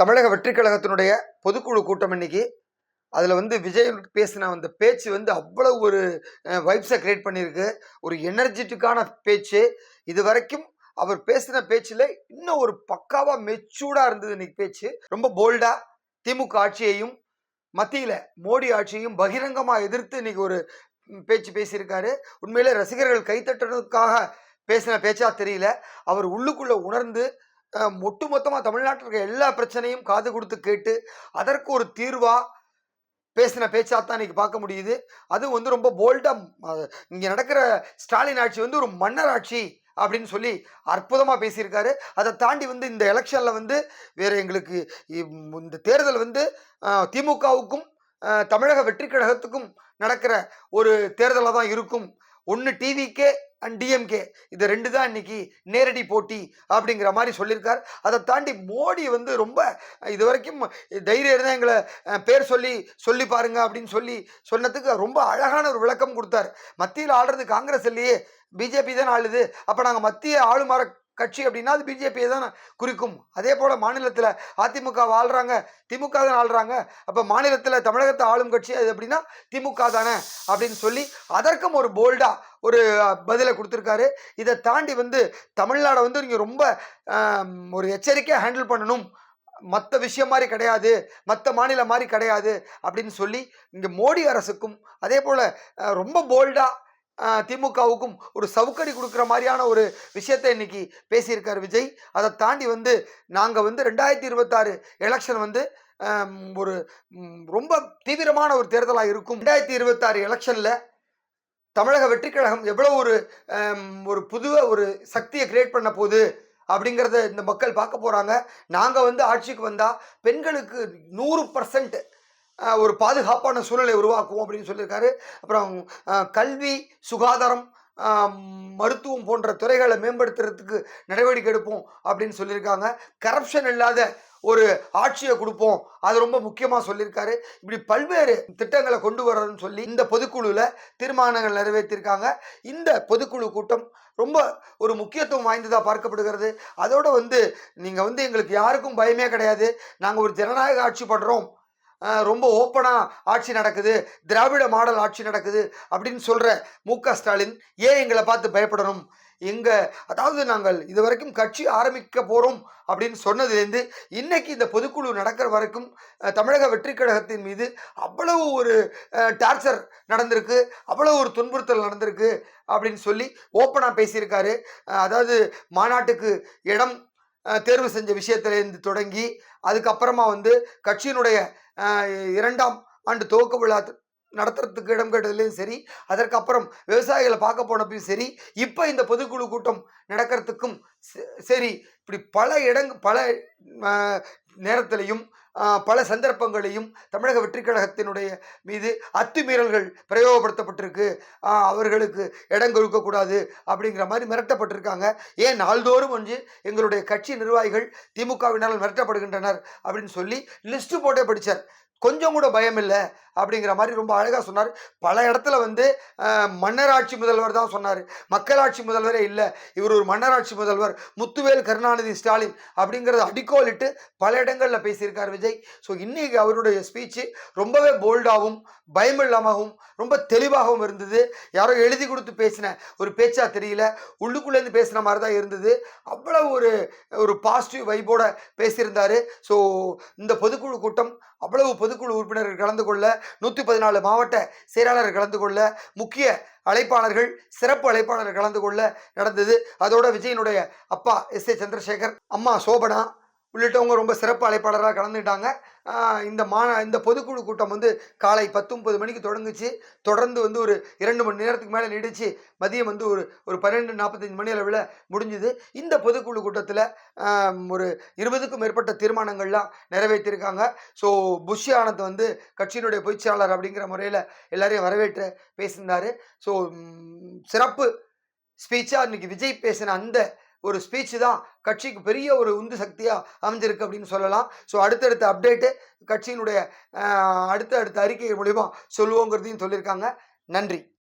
தமிழக வெற்றிக்கழகத்தினுடைய பொதுக்குழு கூட்டம் இன்னைக்கு. அதில் வந்து விஜய் பேசின அந்த பேச்சு வந்து அவ்வளவு ஒரு வைப்ஸை கிரியேட் பண்ணியிருக்கு. ஒரு எனர்ஜெட்டிக்கான பேச்சு. இது வரைக்கும் அவர் பேசின பேச்சில் இன்னும் ஒரு பக்காவாக மெச்சூர்டாக இருந்தது இன்னைக்கு பேச்சு. ரொம்ப போல்டாக திமுக ஆட்சியையும் மத்தியில் மோடி ஆட்சியையும் பகிரங்கமாக எதிர்த்து இன்னைக்கு ஒரு பேச்சு பேசியிருக்காரு. உண்மையிலே ரசிகர்கள் கைத்தட்டுறதுக்காக பேசின பேச்சா தெரியல. அவர் உள்ளுக்குள்ளே உணர்ந்து ஒட்டு மொத்தமாக தமிழ்நாட்டில் இருக்க எல்லா பிரச்சனையும் காது கொடுத்து கேட்டு அதற்கு ஒரு தீர்வாக பேசின பேச்சாக தான் இன்றைக்கி பார்க்க முடியுது. அது வந்து ரொம்ப போல்டாக இங்கே நடக்கிற ஸ்டாலின் ஆட்சி வந்து ஒரு மன்னர் ஆட்சி அப்படின்னு சொல்லி அற்புதமாக பேசியிருக்காரு. அதை தாண்டி வந்து இந்த எலெக்ஷனில் வந்து வேறு எங்களுக்கு இந்த தேர்தல் வந்து திமுகவுக்கும் தமிழக வெற்றி கழகத்துக்கும் நடக்கிற ஒரு தேர்தலாக தான் இருக்கும். ஒன்று டிவிக்கே அண்ட் டிஎம்கே இது ரெண்டு தான் இன்னைக்கு நேரடி போட்டி அப்படிங்கிற மாதிரி சொல்லியிருக்கார். அதை தாண்டி மோடி வந்து ரொம்ப இது வரைக்கும் தைரியம் இருந்தால் எங்களை பேர் சொல்லி சொல்லி பாருங்க அப்படின்னு சொல்லி சொன்னதுக்கு ரொம்ப அழகான ஒரு விளக்கம் கொடுத்தார். மத்தியில் ஆளுறது காங்கிரஸ் இல்லையே பிஜேபி தான் ஆளுது. அப்போ நாங்கள் மத்திய ஆளுமாற கட்சி அப்படின்னா அது பிஜேபியை தான் குறிக்கும். அதே போல் மாநிலத்தில் அதிமுக ஆள்றாங்க திமுக தான் ஆள்றாங்க. அப்போ மாநிலத்தில் தமிழகத்தை ஆளும் கட்சி அது எப்படின்னா திமுக தானே அப்படின்னு சொல்லி அதற்கும் ஒரு போல்டாக ஒரு பதிலை கொடுத்துருக்காரு. இதை தாண்டி வந்து தமிழ்நாடை வந்து நீங்கள் ரொம்ப ஒரு எச்சரிக்கையாக ஹேண்டில் பண்ணணும். மற்ற விஷயம் மாதிரி கிடையாது மற்ற மாநிலம் மாதிரி கிடையாது அப்படின்னு சொல்லி இங்கே மோடி அரசுக்கும் அதே போல் ரொம்ப போல்டாக திமுகவுக்கும் ஒரு சவுக்கடி கொடுக்குற மாதிரியான ஒரு விஷயத்தை இன்னைக்கு பேசியிருக்கார் விஜய். அதை தாண்டி வந்து நாங்கள் வந்து ரெண்டாயிரத்தி இருபத்தாறு எலெக்ஷன் வந்து ஒரு ரொம்ப தீவிரமான ஒரு தேர்தலாக இருக்கும். ரெண்டாயிரத்தி இருபத்தாறு எலெக்ஷனில் தமிழக வெற்றி கழகம் எவ்வளோ ஒரு ஒரு புது ஒரு சக்தியை கிரியேட் பண்ண போகுது அப்படிங்கிறத இந்த மக்கள் பார்க்க போகிறாங்க நாங்கள் வந்து ஆட்சிக்கு வந்தால் பெண்களுக்கு நூறு பர்சன்ட் ஒரு பாதுகாப்பான சூழலை உருவாக்குவோம் அப்படின்னு சொல்லியிருக்காரு. அப்புறம் கல்வி சுகாதாரம் மருத்துவம் போன்ற துறைகளை மேம்படுத்துறதுக்கு நடவடிக்கை எடுப்போம் அப்படின்னு சொல்லியிருக்காங்க. கரப்ஷன் இல்லாத ஒரு ஆட்சியை கொடுப்போம். அது ரொம்ப முக்கியமாக சொல்லியிருக்காரு. இப்படி பல்வேறு திட்டங்களை கொண்டு வரணும்னு சொல்லி இந்த பொதுக்குழுவில் தீர்மானங்கள் நிறைவேற்றியிருக்காங்க. இந்த பொதுக்குழு கூட்டம் ரொம்ப ஒரு முக்கியத்துவம் வாய்ந்ததாக பார்க்கப்படுகிறது. அதோடு வந்து நீங்கள் வந்து எங்களுக்கு யாருக்கும் பயமே கிடையாது. நாங்கள் ஒரு ஜனநாயக ஆட்சி பண்ணுறோம் ரொம்ப ஓப்பனாக ஆட்சி நடக்குது திராவிட மாடல் ஆட்சி நடக்குது அப்படின்னு சொல்கிற மு ஸ்டாலின் ஏன் எங்களை பார்த்து பயப்படணும்? எங்கள் அதாவது நாங்கள் இது வரைக்கும் கட்சி ஆரம்பிக்க போகிறோம் அப்படின்னு சொன்னதுலேருந்து இன்னைக்கு இந்த பொதுக்குழு நடக்கிற வரைக்கும் தமிழக வெற்றி கழகத்தின் மீது அவ்வளவு ஒரு டார்ச்சர் நடந்திருக்கு அவ்வளவு ஒரு துன்புறுத்தல் நடந்திருக்கு அப்படின்னு சொல்லி ஓப்பனாக பேசியிருக்காரு. அதாவது மாநாட்டுக்கு இடம் தேர்வு செஞ்ச விஷயத்திலேருந்து தொடங்கி அதுக்கப்புறமா வந்து கட்சியினுடைய இரண்டாம் ஆண்டு துவக்க விழா நடத்துறதுக்கு இடம் கேட்டதுலேயும் சரி அதற்கப்புறம் விவசாயிகளை பார்க்க போனப்பையும் சரி இப்போ இந்த பொதுக்குழு கூட்டம் நடக்கிறதுக்கும் சரி இப்படி பல இடங் பல நேரத்திலையும் பல சந்தர்ப்பங்களையும் தமிழக வெற்றிக் கழகத்தினுடைய மீது அத்துமீறல்கள் பிரயோகப்படுத்தப்பட்டிருக்கு. அவர்களுக்கு இடம் கொடுக்கக்கூடாது அப்படிங்கிற மாதிரி மிரட்டப்பட்டிருக்காங்க. ஏன் நாள்தோறும் வந்து எங்களுடைய கட்சி நிர்வாகிகள் திமுகவினால் மிரட்டப்படுகின்றனர் அப்படின்னு சொல்லி லிஸ்ட்டு போட்டே படித்தார் கொஞ்சம் கூட பயம் இல்லை அப்படிங்கிற மாதிரி ரொம்ப அழகாக சொன்னார். பல இடத்துல வந்து மன்னராட்சி முதல்வர் தான் சொன்னார். மக்களாட்சி முதல்வரே இல்லை. இவர் ஒரு மன்னராட்சி முதல்வர். முத்துவேல் கருணாநிதி ஸ்டாலின் அப்படிங்கிறத அடிக்கோலிட்டு பல இடங்களில் பேசியிருக்கார் விஜய். ஸோ இன்றைக்கி அவருடைய ஸ்பீச்சு ரொம்பவே போல்டாகவும் பயமில்லாமவும் ரொம்ப தெளிவாகவும் இருந்தது. யாரோ எழுதி கொடுத்து பேசின ஒரு பேச்சாக தெரியல. உள்ளுக்குள்ளேருந்து பேசின மாதிரி தான் இருந்தது. அவ்வளோ ஒரு ஒரு பாசிட்டிவ் வைபோட பேசியிருந்தார். ஸோ இந்த பொதுக்குழு கூட்டம் அவ்வளவு பொதுக்குழு உறுப்பினர்கள் கலந்து கொள்ள நூற்றி பதினாலு மாவட்ட செயலாளர்கள் கலந்து கொள்ள முக்கிய அழைப்பாளர்கள் சிறப்பு அழைப்பாளர்கள் கலந்து கொள்ள நடந்தது. அதோட விஜயனுடைய அப்பா எஸ் ஏ சந்திரசேகர் அம்மா சோபனா உள்ளிட்டவங்க ரொம்ப சிறப்பு அழைப்பாளராக கலந்துட்டாங்க இந்த மா இந்த பொதுக்குழு கூட்டம் வந்து காலை பத்து முப்பது மணிக்கு தொடங்குச்சு. தொடர்ந்து வந்து ஒரு இரண்டு மணி நேரத்துக்கு மேலே நீடிச்சு மதியம் வந்து ஒரு ஒரு பன்னெண்டு நாற்பத்தஞ்சு மணி அளவில் முடிஞ்சுது. இந்த பொதுக்குழு கூட்டத்தில் ஒரு இருபதுக்கும் மேற்பட்ட தீர்மானங்கள்லாம் நிறைவேற்றியிருக்காங்க ஸோ புஷி ஆனந்த் வந்து கட்சியினுடைய பொய்ச்சியாளர் அப்படிங்கிற முறையில் எல்லாரையும் வரவேற்று பேசியிருந்தார். ஸோ சிறப்பு ஸ்பீச்சாக இன்னைக்கு விஜய் பேசின அந்த ஒரு ஸ்பீச் தான் கட்சிக்கு பெரிய ஒரு உந்து சக்தியாக அமைஞ்சிருக்கு அப்படின்னு சொல்லலாம். ஸோ அடுத்தடுத்த அப்டேட்டு கட்சியினுடைய அடுத்த அடுத்த அறிக்கை மூலிமா சொல்லுவோங்கிறதையும் சொல்லியிருக்காங்க. நன்றி.